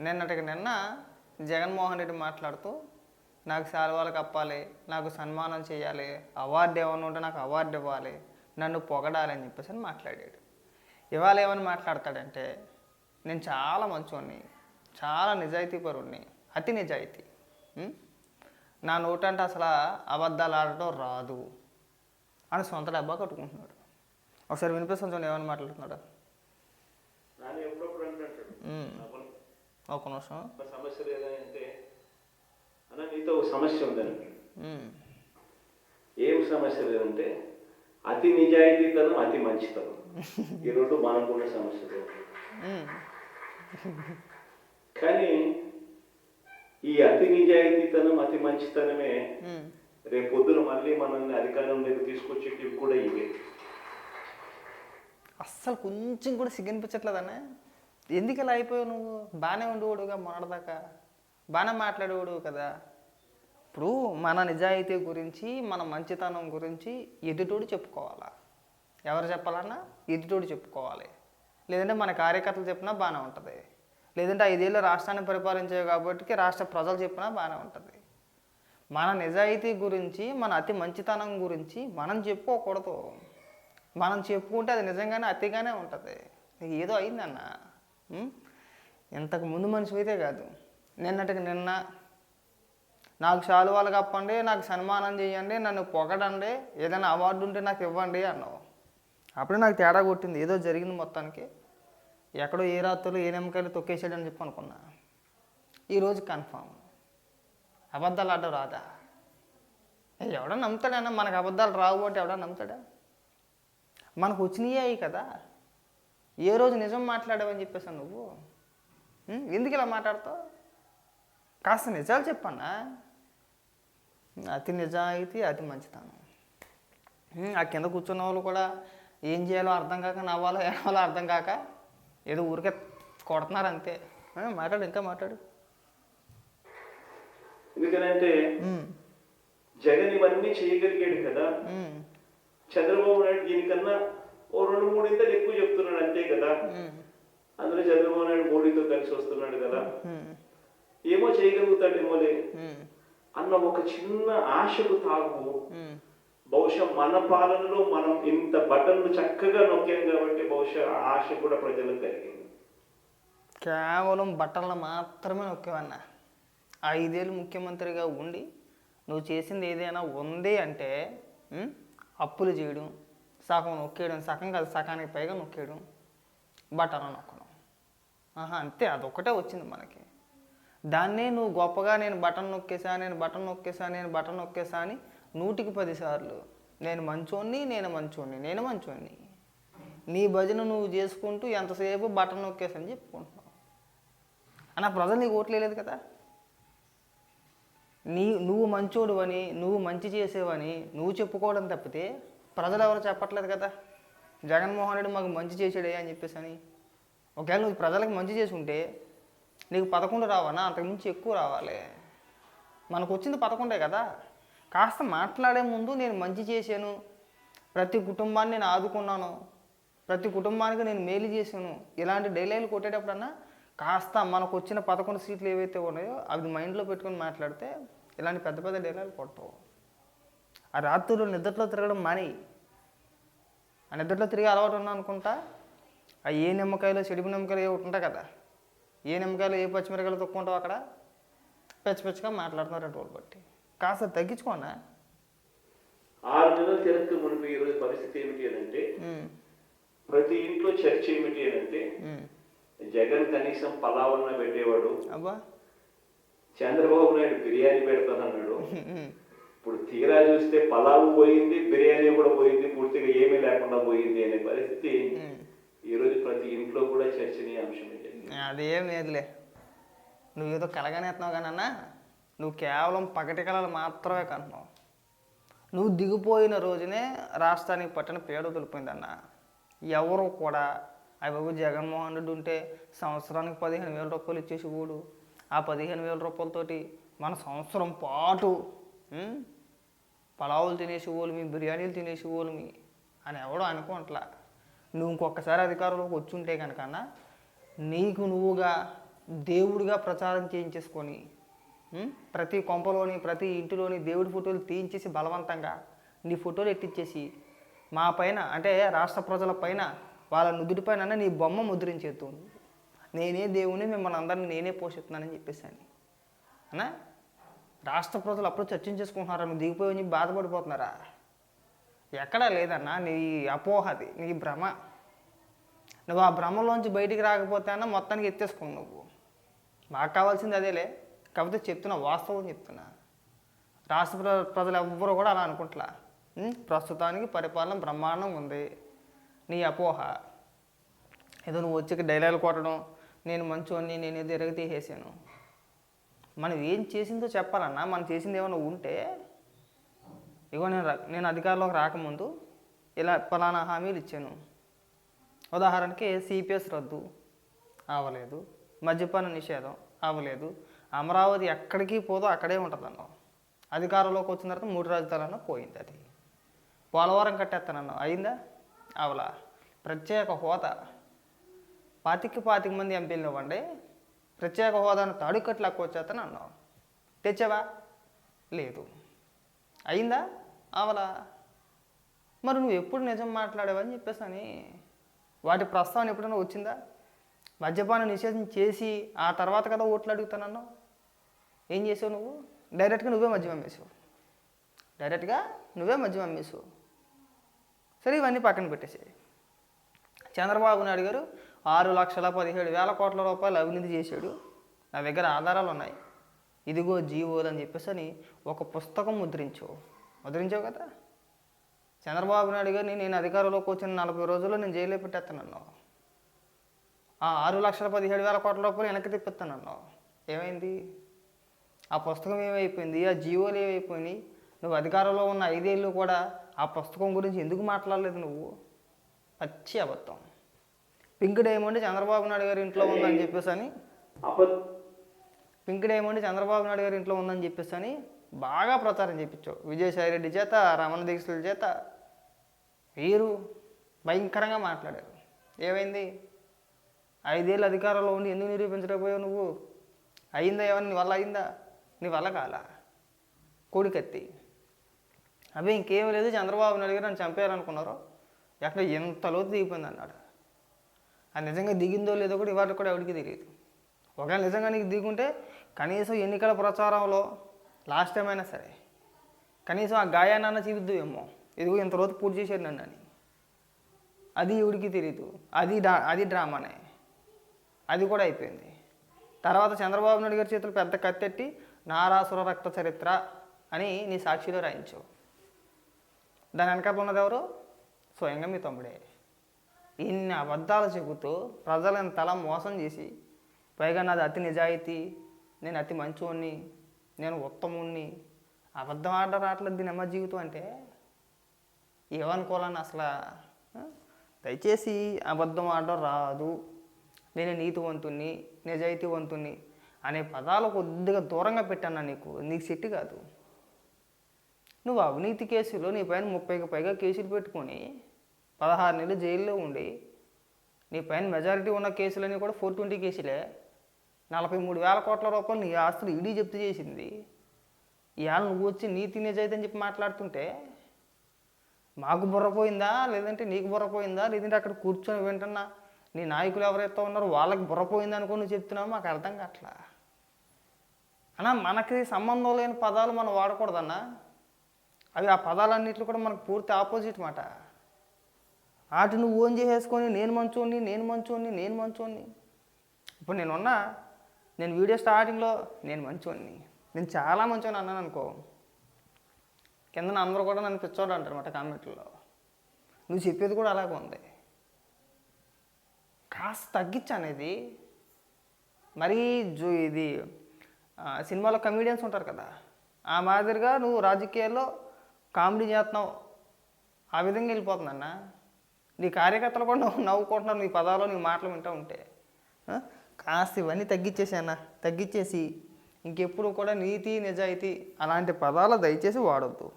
నిన్నటికి నిన్న జగన్మోహన్ రెడ్డి మాట్లాడుతూ నాకు శాలువాలు కప్పాలి నాకు సన్మానం చేయాలి అవార్డు ఏమైనా ఉంటే నాకు అవార్డు ఇవ్వాలి నన్ను పొగడాలి అని చెప్పేసి అని మాట్లాడాడు. ఇవాళ ఏమని మాట్లాడతాడంటే నేను చాలా మంచోడిని చాలా నిజాయితీపరుణ్ణి అతి నిజాయితీ? నా నోటంటే అసలు అబద్ధాలు ఆడటం రాదు అని సొంత డబ్బా కట్టుకుంటున్నాడు. ఒకసారి వినిపిస్తుంది చూడండి ఏమని మాట్లాడుతున్నాడు నాని ఎప్పుడప్పుడు అంటుంటాడు ఉం. "అబ్బా, ఒక నిమిషం సమస్య లేదా అంటే అన్న నీతో ఒక సమస్య ఉందని. ఏం సమస్య లేదంటే అతి నిజాయితీతనం అతి మంచితనం ఈ రెండు మనకున్న సమస్యలు. కానీ ఈ అతి నిజాయితీతనం అతి మంచితనమే ఉం. రేపొద్దున మళ్ళీ మనల్ని అధికారంలోకి తీసుకొచ్చేటివి కూడా ఇవే అస్సలు కొంచెం కూడా సిగ్గనిపించట్లేదనే ఎందుకు ఇలా అయిపోయావు నువ్వు? బాగానే ఉండేవాడుగా మొన్నటిదాకా. బాగానే మాట్లాడేవాడు కదా. ఇప్పుడు మన నిజాయితీ గురించి మన మంచితనం గురించి ఎదుటోడు చెప్పుకోవాలా? ఎవరు చెప్పాలన్నా ఎదుటోడు చెప్పుకోవాలి. లేదంటే మన కార్యకర్తలు చెప్పినా బాగానే ఉంటుంది. లేదంటే ఐదేళ్ళు రాష్ట్రాన్ని పరిపాలించాయి కాబట్టి రాష్ట్ర ప్రజలు చెప్పినా బాగానే ఉంటుంది. మన నిజాయితీ గురించి మన అతి మంచితనం గురించి మనం చెప్పుకోకూడదు. మనం చెప్పుకుంటే అది నిజంగానే అతిగానే ఉంటుంది. నీకు ఏదో అయిందన్నా. ఇంతకు ముందు మనిషి అయితే కాదు. నిన్నటికి నిన్న నాకు శాలువాలు కప్పండి నాకు సన్మానం చేయండి నన్ను పొగడండి ఏదైనా అవార్డు ఉంటే నాకు ఇవ్వండి అన్నావు. అప్పుడే నాకు తేడా కొట్టింది. ఏదో జరిగింది మొత్తానికి. ఎక్కడో ఏ రాత్రులు ఏ నిమ్మకాయలు తొక్కేసాడని చెప్పి అనుకున్నా. ఈరోజు కన్ఫామ్. అబద్ధాలు ఆడడం రాదా? ఎవడో నమ్ముతాడన్నా మనకు అబద్ధాలు రావు అంటే ఎవడో నమ్ముతాడా? మనకు వచ్చినాయి కదా. ఏ రోజు నిజం మాట్లాడావని చెప్పేసాను నువ్వు? ఎందుకు ఇలా మాట్లాడతావు? కాస్త నిజాలు చెప్పన్నా? అతి నిజాయితీ అతి మంచితనం. ఆ కింద కూర్చున్న వాళ్ళు కూడా ఏం చేయాలో అర్థం కాక నవ్వాలో ఏవాలో అర్థం కాక ఏదో ఊరికే కొడుతున్నారు అంతే. మాట్లాడు ఇంకా మాట్లాడు. ఎందుకనంటే ఉం, జగన్ ఇవన్నీ చేయగలిగాడు కదా. చంద్రబాబు నాయుడు దీనికన్నా ఓ రెండు మూడింతలు ఎక్కువ చెప్తున్నాడు అంతే కదా. అందులో చంద్రబాబు నాయుడు మోడీతో కలిసి వస్తున్నాడు కదా. ఏమో చేయగలుగుతాడేమోలే అన్న ఒక చిన్న ఆశకు తాగు. బహుశా మన పాలనలో మనం ఇంత బటన్లు చక్కగా నొక్కాం కాబట్టి బహుశా ఆశ కూడా ప్రజలకు కలిగింది. కేవలం బట్టలను మాత్రమే నొక్కేవన్నా. ఐదేళ్ళు ముఖ్యమంత్రిగా ఉండి నువ్వు చేసింది ఏదైనా ఉంది అంటే? అప్పులు చేయడం సగం నొక్కేయడం సగం కాదు సగానికి పైగా నొక్కేయడం. బట్టలు నొక్కడం. ఆహా అంతే అదొకటే వచ్చింది మనకి. దాన్నే నువ్వు గొప్పగా నేను బటన్ నొక్కేసా నేను బటన్ నొక్కేసా నేను బటన్ నొక్కేసా అని నూటికి పదిసార్లు. నేను మంచోడిని నేను మంచోడిని నేను మంచోడిని నీ భజన నువ్వు చేసుకుంటూ ఎంతసేపు బటన్ నొక్కేసని చెప్పుకుంటున్నావు. అన్న ప్రజలు నీకు ఓట్లేదు కదా? నీ నువ్వు మంచోడు అని నువ్వు మంచి చేసేవని నువ్వు చెప్పుకోవడం తప్పితే ప్రజలు ఎవరు చెప్పట్లేదు కదా? జగన్మోహన్ రెడ్డి మాకు మంచి చేసాడే అని చెప్పేసి అని ఒకవేళ నువ్వు ప్రజలకు మంచి చేసి ఉంటే నీకు పదకొండు రావనా? అంతకుమించి ఎక్కువ రావాలి. మనకు వచ్చింది పదకొండే కదా? కాస్త మాట్లాడే ముందు నేను మంచి చేశాను. ప్రతి కుటుంబాన్ని నేను ఆదుకున్నాను. ప్రతి కుటుంబానికి నేను మేలు చేశాను. ఇలాంటి డైలాగులు కొట్టేటప్పుడన్నా కాస్త మనకు వచ్చిన పదకొండు సీట్లు ఏవైతే ఉన్నాయో అవి మైండ్లో పెట్టుకొని మాట్లాడితే ఇలాంటి పెద్ద పెద్ద డైలాగులు కొట్టవు. ఆ రాత్రులు నిద్రలో తిరగడం మాని. ఆ నిద్రలో తిరిగే అలవాటు ఉన్నా అనుకుంటా? ఆ ఏ నిమ్మకాయలు చెడుపు నిమ్మకాయలు ఏ ఒకటి ఉంటాయి కదా. ఏ నిమ్మకాయలు ఏ పచ్చిమిరకాయలు తొక్కుంటావు అక్కడ? పెచ్చ పెచ్చగా మాట్లాడుతున్నారు రోడ్డు బట్టి. కాస్త తగ్గించుకోనా? ఆరు నెలల తిరగక మునిపి ఈరోజు పరిస్థితి ఏమిటి అంటే ప్రతి ఇంట్లో చర్చ ఏమిటి అంటే. జగన్ కనీసం పలావన్న పెట్టేవాడు. అబ్బా. చంద్రబాబు నాయుడు బిర్యానీ పెడతానన్నాడు. తీరా చూస్తే పలావు పోయింది బిర్యానీ కూడా పోయింది పూర్తిగా ఏమీ లేకుండా పోయింది అనే పరిస్థితి. ఈరోజు ప్రతి ఇంట్లో కూడా చర్చనీయాంశమైంది అదేం లేదులే నువ్వు ఏదో కలగనేస్తున్నావు కానీ అన్న నువ్వు కేవలం పగటి కళలు మాత్రమే కంటున్నావు నువ్వు దిగిపోయిన రోజునే రాష్ట్రానికి పట్టిన పేడ వదిలిపోయిందన్న ఎవరు కూడా అవి బాబు జగన్మోహన్ రెడ్డి ఉంటే సంవత్సరానికి పదిహేను వేల రూపాయలు ఇచ్చేసి ఊడు ఆ పదిహేను వేల రూపాయలతోటి మన సంవత్సరం పాటు? పలావులు తినేసి ఓలుమి బిర్యానీలు తినేసి ఓలుమి అని ఎవడో అనుకోవట్లా నువ్వు ఇంకొకసారి అధికారంలోకి వచ్చి ఉంటే కనుక నీకు నువ్వుగా దేవుడిగా ప్రచారం చేయించేసుకొని ప్రతి కొంపలోని ప్రతి ఇంటిలోని దేవుడి ఫోటోలు తీయించేసి బలవంతంగా నీ ఫోటోలు ఎట్టించేసి మా పైన అంటే రాష్ట్ర ప్రజల పైన వాళ్ళ నుదుటి పైన నీ బొమ్మ ముద్రించేద్దు. నేనే దేవుని మిమ్మల్ని అందరిని నేనే పోషిస్తున్నానని చెప్పేసాను అన్నా? రాష్ట్ర ప్రజలు అప్పుడు చర్చించేసుకుంటున్నారా నువ్వు దిగిపోయి నీ బాధపడిపోతున్నారా? ఎక్కడా లేదన్నా నీ అపోహది నీ భ్రమ. నువ్వు ఆ భ్రమలోంచి బయటికి రాకపోతే అన్న మొత్తానికి ఎత్తేసుకోండి నువ్వు. మాకు కావాల్సింది అదేలే కాకపోతే చెప్తున్నా వాస్తవం చెప్తున్నా. రాష్ట్ర ప్ర- ప్రజలు ఎవ్వరూ కూడా అలా అనుకుంటలా? ప్రస్తుతానికి పరిపాలన బ్రహ్మాండం ఉంది. నీ అపోహ. ఏదో నువ్వు వచ్చి డైలాగులు కొట్టడం నేను మంచోని నేను ఏదో మనం ఏం చేసిందో చెప్పాలన్నా మనం చేసింది ఏమైనా ఉంటే ఇగో నేను నేను అధికారంలోకి రాకముందు ఇలా ఫలానా హామీలు ఇచ్చాను. ఉదాహరణకి సిపిఎస్ రద్దు అవ్వలేదు మద్యపాన నిషేధం అవ్వలేదు అమరావతి ఎక్కడికి పోదో అక్కడే ఉంటుంది అన్నావు అధికారంలోకి వచ్చిన తర్వాత మూడు రాజధానులను పోయింది అది. పోలవరం కట్టేస్తానన్న అయిందా? అవలా. ప్రత్యేక హోదా. పాతికి పాతిక మంది ఎంపీలు ఇవ్వండి ప్రత్యేక హోదాను తాడుకట్లు లెక్క వచ్చేస్తాను అన్నావు. తెచ్చావా? లేదు. అయిందా? అవలా మరి నువ్వు ఎప్పుడు నిజం మాట్లాడావని చెప్పేసి అని వాటి ప్రస్తావన ఎప్పుడైనా వచ్చిందా? మద్యపాన నిషేధం చేసి ఆ తర్వాత కదా ఓట్లు అడుగుతానన్నావు. ఏం చేసావు నువ్వు? డైరెక్ట్గా నువ్వే మద్యం అమ్మేసావు. డైరెక్ట్గా నువ్వే మద్యం అమ్మేసావు. సరే ఇవన్నీ పక్కన పెట్టేసేయి. చంద్రబాబు నాయుడు గారు ఆరు లక్షల పదిహేడు వేల కోట్ల రూపాయలు అవినీతి చేశాడు. నా దగ్గర ఆధారాలు ఉన్నాయి. ఇదిగో జీవోలు అని చెప్పేసి అని ఒక పుస్తకం ముద్రించావు ముద్రించావు కదా? చంద్రబాబు నాయుడు గారిని నేను అధికారంలోకి వచ్చిన నలభై రోజుల్లో నేను జైల్లో పెట్టేస్తానన్నావు. ఆ ఆరు లక్షల పదిహేడు వేల కోట్ల రూపాయలు వెనక్కి తిప్పిస్తానన్నావు. ఏమైంది? ఆ పుస్తకం ఏమైపోయింది? ఆ జీవోలు ఏమైపోయినాయి? నువ్వు అధికారంలో ఉన్న ఐదేళ్ళు కూడా ఆ పుస్తకం గురించి ఎందుకు మాట్లాడలేదు నువ్వు? పచ్చి అబద్ధం. పింక్ డైమండ్ చంద్రబాబు నాయుడు గారి ఇంట్లో ఉందని చెప్పేసి అని. పింక్ డైమండ్ చంద్రబాబు నాయుడు గారి ఇంట్లో ఉందని చెప్పేసి అని బాగా ప్రచారం చేయించావు విజయసాయి రెడ్డి చేత రమణ దీక్షల చేత వీరు భయంకరంగా మాట్లాడారు. ఏమైంది? ఐదేళ్ళు అధికారంలో ఉండి ఎందుకు నిరూపించలేకపోయావు నువ్వు? అయిందా ఏమన్నా? నీ వల్ల అయిందా? నీ వల్ల కాల? కోడికత్తి అవి ఇంకేం లేదు. చంద్రబాబు నాయుడు గారు నన్ను చంపేయాలనుకున్నారు ఎక్కడ ఎంత లోతు దిగిపోయింది అన్నాడు. అది నిజంగా దిగిందో లేదో కూడా ఇవాళ కూడా ఎవరికి తెలియదు. ఒకవేళ నిజంగా నీకు దిగుంటే కనీసం ఎన్నికల ప్రచారంలో లాస్ట్ టైం అయినా సరే కనీసం ఆ గాయాన్న చూపిద్దు ఏమో. ఇదిగో ఇంత రోజు పూర్తి చేశారు నన్ను అని. అది ఎవడికి తెలియదు అది డా అది డ్రామానే. అది కూడా అయిపోయింది. తర్వాత చంద్రబాబు నాయుడు గారి చేతులు పెద్ద కత్తెట్టి నారాసుర రక్త చరిత్ర అని నీ సాక్షిలో రాయించావు. దాని వెనకాల ఉన్నది ఎవరు? స్వయంగా మీ తమ్ముడే. ఇన్ని అబద్ధాలు చెబుతూ ప్రజలను తల మోసం చేసి పైగా నాది అతి నిజాయితీ నేను అతి మంచోడిని నేను ఉత్తముణ్ణి అబద్ధం ఆట రావట్లేదు దీని అమ్మ జీవితం అంటే. ఏమనుకోవాలని అసలు దయచేసి అబద్ధం ఆడడం రాదు. నేను నీతివంతుణ్ణి నిజాయితీవంతుణ్ణి అనే పదాలు కొద్దిగా దూరంగా పెట్టాను నీకు నీకు సెట్ కాదు. నువ్వు అవినీతి కేసులో నీ పైన ముప్పైకి పైగా కేసులు పెట్టుకొని పదహారు నెలలు జైల్లో ఉండి నీ పైన మెజారిటీ ఉన్న కేసులన్నీ కూడా ఫోర్ ట్వంటీ కేసులే. నలభై మూడు వేల కోట్ల రూపాయలు నీ ఆస్తులు ఈడీ జప్తు చేసింది. ఇవాళ నువ్వు వచ్చి నీతి నిజాయితీ అని చెప్పి మాట్లాడుతుంటే మాకు బుర్రపోయిందా లేదంటే నీకు బుర్రపోయిందా లేదంటే అక్కడ కూర్చొని వింటున్నా నీ నాయకులు ఎవరైతే ఉన్నారో వాళ్ళకి బుర్రపోయింది అనుకో నువ్వు చెప్తున్నావు? మాకు అర్థం కావట్లా. అన్నా మనకి సంబంధం లేని పదాలు మనం వాడకూడదన్నా. అవి ఆ పదాలన్నింటిలో కూడా మనకు పూర్తి ఆపోజిట్ మాట. వాటి నువ్వు ఓన్ చేసేసుకొని నేను మంచోని నేను మంచోని నేను మంచోని ఇప్పుడు నేనున్నా నేను వీడియో స్టార్టింగ్లో నేను మంచోని నేను చాలా మంచోని అన్నాను అనుకో. కింద అందరూ కూడా నన్ను పిచ్చోడు అంటారు అనమాట కామెంట్లో నువ్వు చెప్పేది కూడా అలాగే ఉంది. కాస్త తగ్గించు అనేది. మరీ జో ఇది సినిమాలో కమీడియన్స్ ఉంటారు కదా. ఆ మాదిరిగా నువ్వు రాజకీయాల్లో కామెడీ చేస్తున్నావు. ఆ విధంగా వెళ్ళిపోతుందన్నా. నీ కార్యకర్తలు కూడా నవ్వు నవ్వుకుంటున్నారు నీ పదాలు నీ మాటలు వింటూ ఉంటే. కాస్త ఇవన్నీ తగ్గించేసానా అన్న తగ్గించేసి ఇంకెప్పుడు కూడా నీతి నిజాయితీ అలాంటి పదాలు దయచేసి వాడొద్దు.